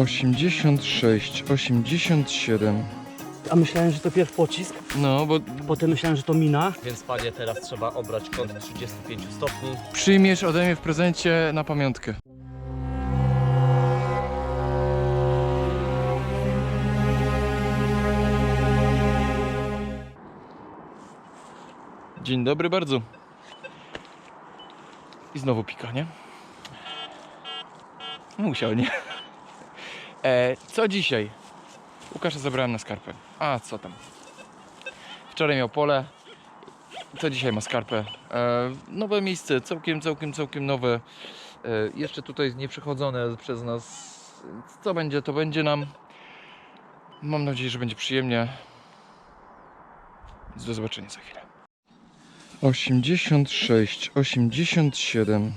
86, 87. A myślałem, że to pierw pocisk, No, bo potem myślałem, że to mina. Więc panie, teraz trzeba obrać kąt 35 stopni. przyjmiesz ode mnie w prezencie na pamiątkę. Dzień dobry bardzo. I znowu pika, nie? Musiał, nie? E, co dzisiaj? Łukasza zabrałem na skarpę. A, co tam? Wczoraj miał pole. Co dzisiaj ma skarpę? E, nowe miejsce, całkiem, całkiem, całkiem nowe. E, jeszcze tutaj nieprzechodzone przez nas. Co będzie, to będzie nam. Mam nadzieję, że będzie przyjemnie. Do zobaczenia za chwilę. 86, 87.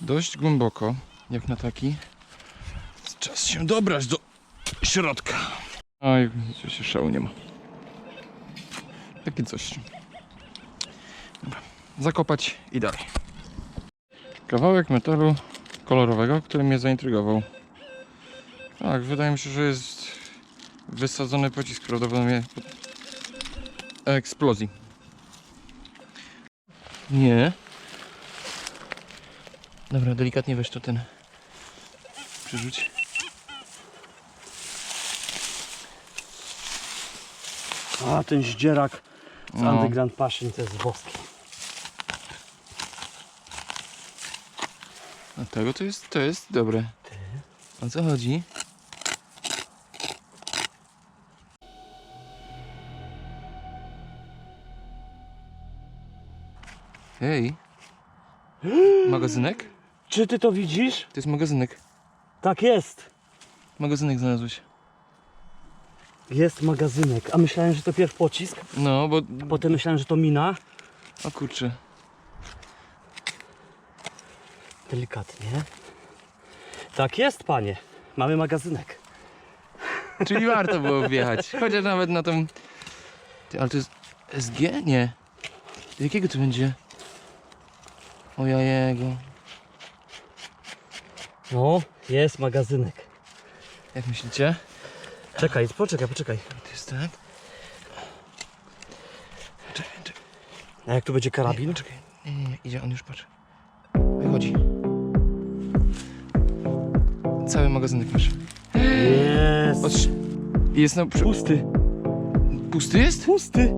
Dość głęboko, jak na taki. Czas się dobrać do środka. Oj, się szału nie ma. Takie coś. Dobra. Zakopać i dalej. Kawałek metalu kolorowego, który mnie zaintrygował. Tak, wydaje mi się, że jest wysadzony pocisk prawdopodobnie pod eksplozji. Nie. Dobra, delikatnie weź to ten przerzuć. A, ten zdzierak z No. Underground Passion to jest boski. A tego to jest, to jest dobre. O co chodzi? Hej. Magazynek? Czy ty to widzisz? To jest magazynek. Tak jest. Magazynek znalazłeś. Jest magazynek. A myślałem, że to pierw pocisk, No, bo... potem myślałem, że to mina. O kurczę. Delikatnie. Tak jest, panie. Mamy magazynek. Czyli warto było wjechać. Chociaż nawet na tą... Ty, ale to jest SG? Nie. Jakiego to będzie? O jajego. No, jest magazynek. Jak myślicie? Czekaj, poczekaj, poczekaj. To jest tak? Czekaj, czekaj. A jak tu będzie karabin? Czekaj. Nie, nie, nie, idzie, on już patrz. Wychodzi. Cały magazynek masz. Jest. Jest na... przy- Pusty. Pusty jest? Pusty.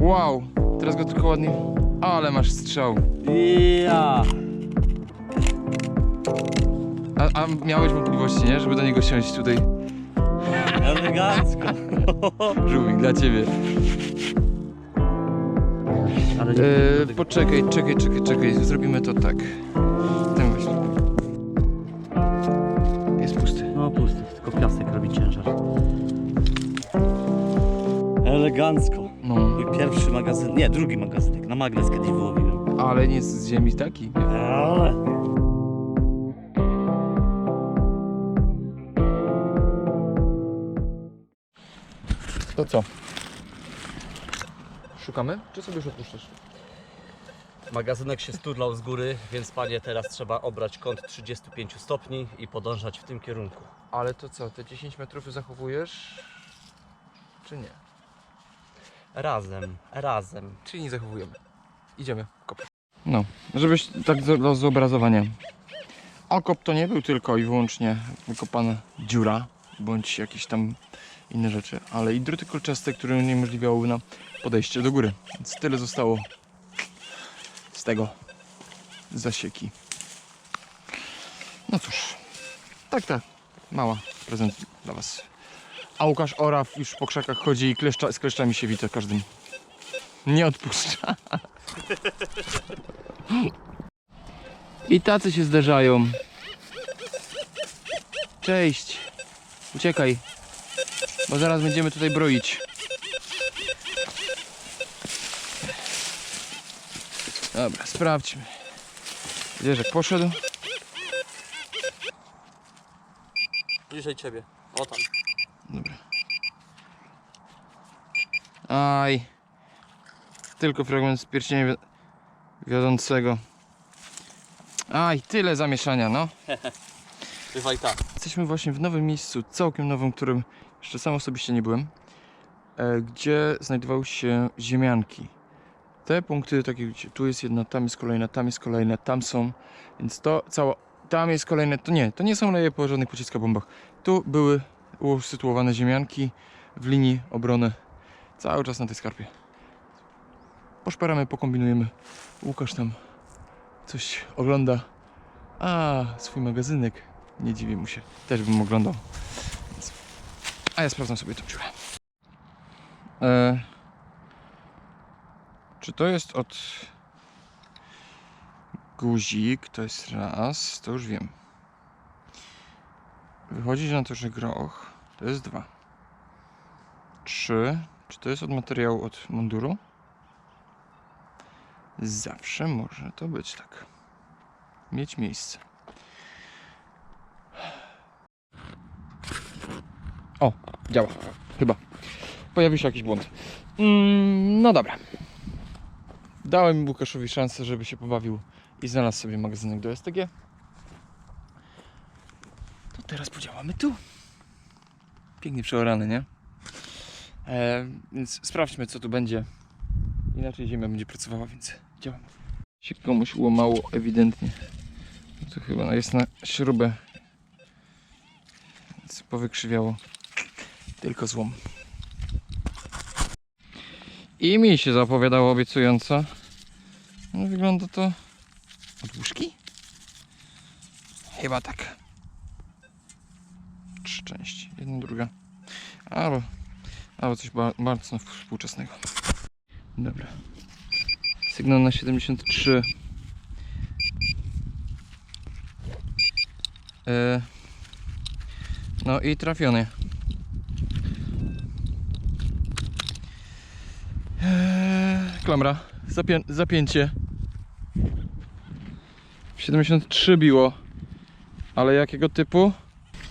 Wow. Teraz go tylko ładnie... Ale masz strzał. Ja. A, a miałeś wątpliwości, nie? Żeby do niego siąść tutaj. Elegancko. Żółwik dla ciebie. Ale nie. E, poczekaj, czekaj, czekaj, czekaj. Zrobimy to tak. Ten weź. Jest pusty. No pusty, tylko piasek robi ciężar. Elegancko. No. Mój pierwszy magazyn, nie, drugi magazynek, na magnes kiedyś wyłowiłem. Ale nie z ziemi taki. Ale. To co? Szukamy? Czy sobie już odpuszczasz? Magazynek się sturlał z góry, więc panie, teraz trzeba obrać kąt 35 stopni i podążać w tym kierunku. Ale to co? Te 10 metrów zachowujesz? Czy nie? Razem, razem. Czyli nie zachowujemy. Idziemy kopać. No, żebyś tak do, do zobrazowania. Okop to nie był tylko i wyłącznie wykopana dziura, bądź jakieś tam inne rzeczy, ale i druty kolczaste, które uniemożliwiały nam podejście do góry. Więc tyle zostało z tego zasieki. No cóż, tak, tak, mała prezent dla Was. A Łukasz Oraw już po krzakach chodzi i kleszcza, z kleszczami się wita każdym. Nie odpuszcza. I tacy się zderzają. Cześć. Uciekaj. Bo zaraz będziemy tutaj broić. Dobra, sprawdźmy. Zwierzak poszedł. Bliżej ciebie. O tam. Dobra. Aj. Tylko fragment z pierścienia wi- wiodącego. Aj, tyle zamieszania, no. Bywaj tak. Jesteśmy właśnie w nowym miejscu, całkiem nowym, którym jeszcze sam osobiście nie byłem, e, gdzie znajdowały się ziemianki. Te punkty, takie gdzie tu jest jedna, tam jest kolejna, tam jest kolejna, tam są, więc to cała, tam jest kolejne, to nie, to nie są leje po żadnych pociskach bombach. Tu były usytuowane ziemianki w linii obrony, cały czas na tej skarpie. Poszperamy, pokombinujemy. Łukasz tam coś ogląda. A, swój magazynek. Nie dziwię mu się. Też bym oglądał. A ja sprawdzam sobie tą dziurę. E... Czy to jest od guzik? To jest raz. To już wiem. Wychodzi na to, że groch to jest dwa. Trzy. Czy to jest od materiału od munduru? Zawsze może to być tak. Mieć miejsce. O, działa. Chyba. Pojawił się jakiś błąd. Mm, no dobra. Dałem Łukaszowi szansę, żeby się pobawił i znalazł sobie magazynek do STG. To teraz podziałamy tu. Pięknie przeorany, nie? E, więc sprawdźmy, co tu będzie. Inaczej ziemia będzie pracowała, więc działamy. Się komuś łamało ewidentnie. To chyba jest na śrubę. Więc powykrzywiało. Tylko złom. I mi się zapowiadało obiecująco. No, wygląda to od łóżki? Chyba tak. Trzy części. Jedna, druga. Albo, albo coś ba- bardzo współczesnego. Dobra. Sygnał na 73. E, no i trafiony. Eee, klamra. Zapię zapięcie. 73 biło. Ale jakiego typu?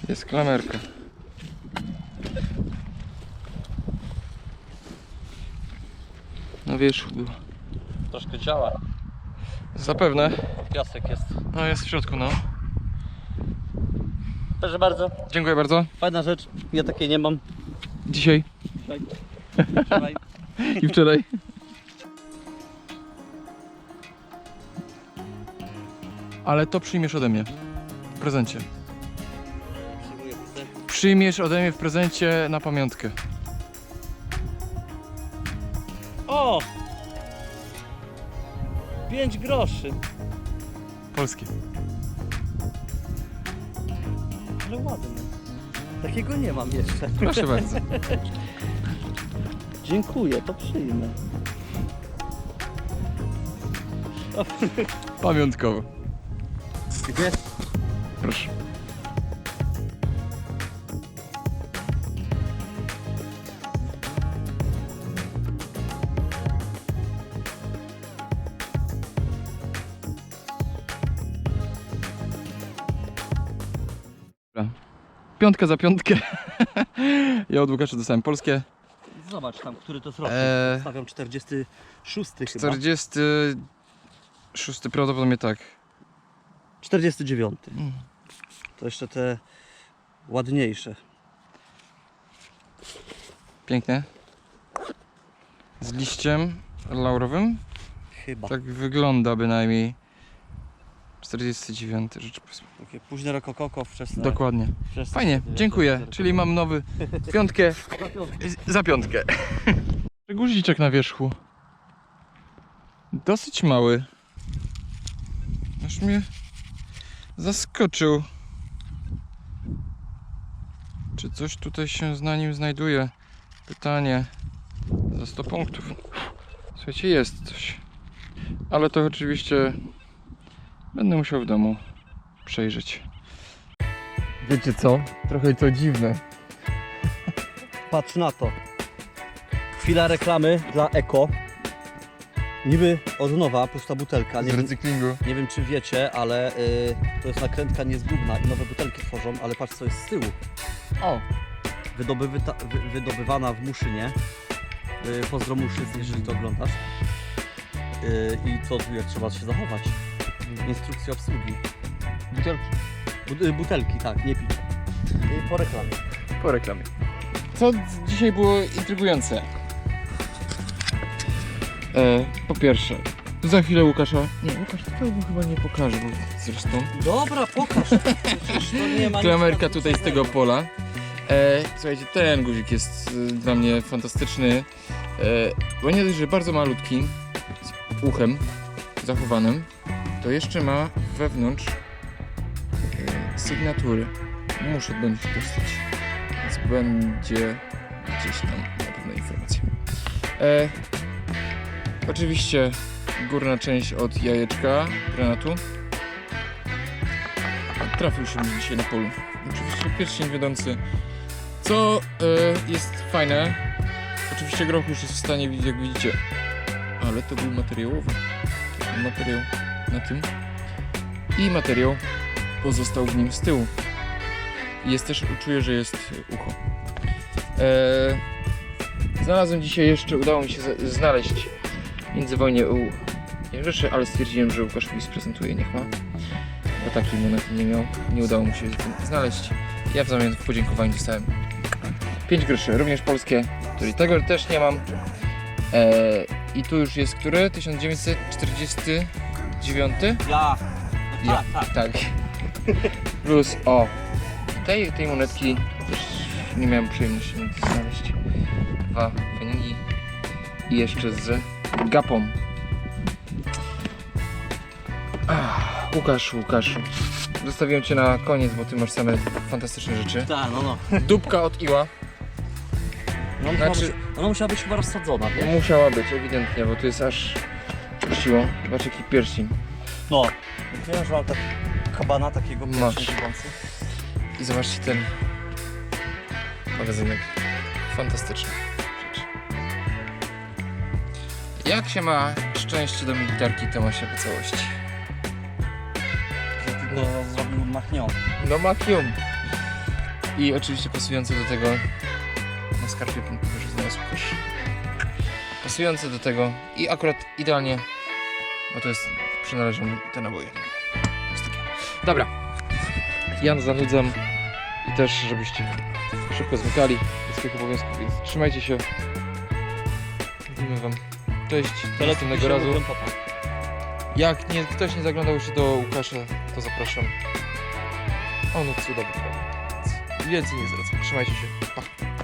Jest klamerka. Na wierzchu była. Troszkę działa. Zapewne. Piasek jest. No jest w środku, no. Proszę bardzo. Dziękuję bardzo. Fajna rzecz. Ja takiej nie mam. Dzisiaj Trzymaj. i wczoraj. Ale to przyjmiesz ode mnie. W prezencie. Przyjmiesz ode mnie w prezencie na pamiątkę. O! 5 groszy. Polskie. Ale ładny. Takiego nie mam jeszcze. Proszę bardzo. Dziękuję, to przyjmę. Pamiątkowo. Gdzie? Proszę. Dobra. Piątka za piątkę. Ja od Łukasza dostałem polskie. Zobacz tam, który to rok. Eee. Stawiam 46 chyba. 46 prawdopodobnie tak. 49. Mm. To jeszcze te ładniejsze. Pięknie. Z liściem laurowym. Chyba. Tak wygląda bynajmniej. 49 rzecz powiedzmy. Takie późne rokokoko, wczesne. Dokładnie. wczesne Fajnie, dziękuję. Czyli mam nowy piątkę Za piątkę. za piątkę. Guziczek na wierzchu. Dosyć mały. Aż mnie zaskoczył. Czy coś tutaj się na nim znajduje? Pytanie. Za 100 punktów. Słuchajcie, jest coś. Ale to oczywiście będę musiał w domu przejrzeć. Wiecie co? Trochę to dziwne. Patrz na to. Chwila reklamy dla Eko. Niby od nowa, pusta butelka. Nie Z wiem, recyklingu. nie wiem czy wiecie, ale y, to jest nakrętka nie z gówna i nowe butelki tworzą, ale patrz co jest z tyłu. O, Wydobywyta, wy, wydobywana w Muszynie. Y, pozdro Muszyn, jeżeli to oglądasz. Y, I co tu jak trzeba się zachować. Instrukcja obsługi. Butelki. Bu- y, butelki, tak, nie pić. Y, Po reklamie. Po reklamie. Co d- dzisiaj było intrygujące? E, po pierwsze, za chwilę Łukasza... Nie, Łukasz tego chyba nie pokaże, bo zresztą... Dobra, pokaż. Przecież to nie ma nic Klamerka tutaj z tego pola. E, słuchajcie, ten guzik jest e, dla mnie fantastyczny. E, bo nie dość, że bardzo malutki, z uchem zachowanym, to jeszcze ma wewnątrz e, sygnatury. Muszę do nich dostać. Więc będzie gdzieś tam na pewno informacja. E, oczywiście górna część od jajeczka granatu. Trafił się mi dzisiaj na polu. Oczywiście pierścień wiodący. Co e, jest fajne, oczywiście groch już jest w stanie widzieć, jak widzicie. Ale to był materiałowy. To był materiał na tym. I materiał pozostał w nim z tyłu. Jest też, czuję, że jest ucho. E, znalazłem dzisiaj jeszcze, udało mi się znaleźć międzywojnie u rzeczy, ale stwierdziłem, że Łukasz mi sprezentuje, niech ma bo takiej monety nie miał. Nie udało mu się znaleźć. Ja w zamian w podziękowaniu dostałem 5 groszy, również polskie, który tego też nie mam. Eee, I tu już jest który? 1949? Ja. Ja. Tak. Plus o tej, tej monetki też nie miałem przyjemności znaleźć. Dwa feningi i jeszcze z gapą. Ach, Łukasz, Łukaszu. Zostawiłem cię na koniec, bo ty masz same fantastyczne rzeczy. Tak, no no. Dupka od Iła. no musiała Znaczy- być, ona musiała być chyba rozsadzona, nie? Musiała być, ewidentnie, bo tu jest aż siłą. Zobacz jaki pierścień. No. Nie wiem, że mam tak kabana takiego Masz. pierścieniący. I zobaczcie ten magazynek. Fantastyczna rzecz. Jak się ma szczęście do militarki, to ma się po całości. No, zrobił machnią. No makium. I oczywiście pasujące do tego na skarpie że znalazł kosz. Pasujące do tego i akurat idealnie, bo to jest, przynależą te naboje. To jest takie. Dobra. Ja zanudzam i też, żebyście szybko zmykali do swoich obowiązków, więc trzymajcie się. Mówimy wam cześć, do następnego razu. Jak nie, ktoś nie zaglądał jeszcze do Łukasza, to zapraszam. On cudowny. Więcej nie zwracam. Trzymajcie się. Pa.